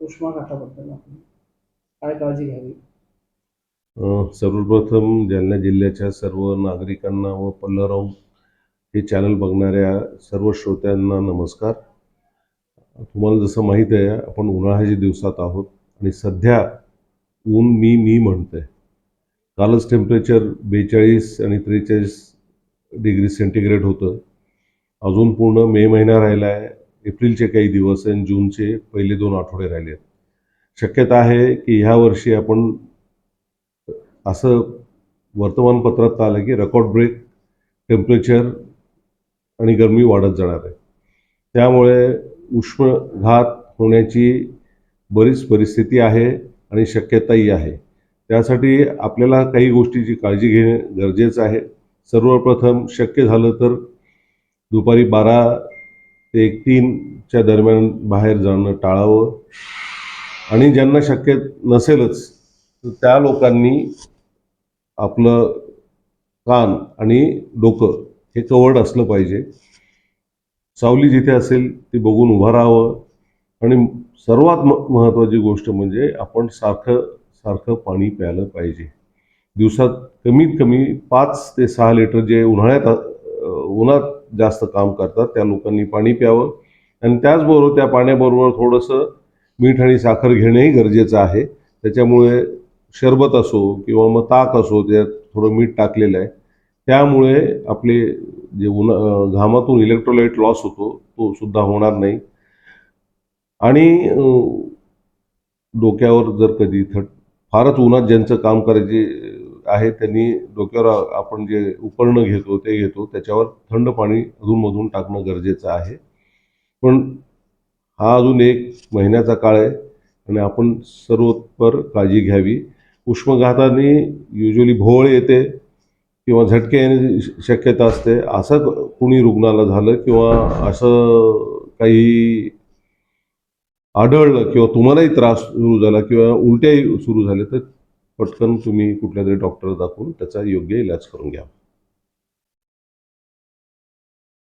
उष्माघाताबद्दल आपण काय काळजी घ्यावी? सर्वप्रथम जालना जिल्ह्याच्या सर्व नागरिकांना व पल्लराव हे चॅनल बघणाऱ्या सर्व श्रोत्यांना नमस्कार. तुम्हाला जसं माहीत आहे आपण उन्हाळ्याच्या दिवसात आहोत आणि सध्या ऊन मी मी म्हणतोय. कालच टेम्परेचर बेचाळीस आणि त्रेचाळीस डिग्री सेंटीग्रेड होतं. अजून पूर्ण मे महिना राहिला आहे एप्रिलचे काही दिवस आणि जूनचे पहिले दोन आठवडे राहिले आहेत. शक्यता आहे की ह्या वर्षी आपण असं वर्तमानपत्रात आलं की रेकॉर्ड ब्रेक टेम्परेचर आणि गरमी वाढत जाणार आहे. त्यामुळे उष्मघात होण्याची बरीच परिस्थिती आहे आणि शक्यताही आहे. त्यासाठी आपल्याला काही गोष्टीची काळजी घेणे गरजेचं आहे. सर्वप्रथम शक्य झालं तर दुपारी बारा ते एक तीनच्या दरम्यान बाहेर जाणं टाळावं. आणि ज्यांना शक्य नसेलच तर त्या लोकांनी आपलं कान आणि डोकं हे कवर्ड असलं पाहिजे. सावली जिथे असेल ती बघून उभं राहावं. आणि सर्वात म महत्त्वाची गोष्ट म्हणजे आपण सारखं सारखं पाणी प्यायलं पाहिजे. दिवसात कमीत कमी पाच ते सहा लिटर जे उन्हाळ्यात उन्हात जास्त काम करतात त्या लोकांनी पाणी प्यावं. आणि त्याचबरोबर त्या पाण्याबरोबर थोडंसं मीठ आणि साखर घेणंही गरजेचं आहे. त्याच्यामुळे शरबत असो किंवा मग ताक असो त्यात थोडं मीठ टाकलेलं आहे. त्यामुळे आपले जे उन्हा घामातून इलेक्ट्रोलाइट लॉस होतो तो सुद्धा होणार नाही. आणि डोक्यावर जर कधी थट फारच उन्हात ज्यांचं काम करायचे आहे त्यांनी डोक्यावर आपण जे उपकरणं घेतो ते घेतो त्याच्यावर थंड पाणी अधूनमधून टाकणं गरजेचं आहे. पण हा अजून एक महिन्याचा काळ आहे आणि आपण सर्वोत्पर काळजी घ्यावी. उष्मघाताने युजली भोवळ येते किंवा झटके येण्याची शक्यता असते. असं कुणी रुग्णाला झालं किंवा असं काही आढळलं किंवा तुम्हालाही त्रास सुरू झाला किंवा उलट्याही सुरू झाल्या तर पटकन तुम्ही कुठल्या तरी डॉक्टर दाखवून त्याचा योग्य इलाज करून घ्या.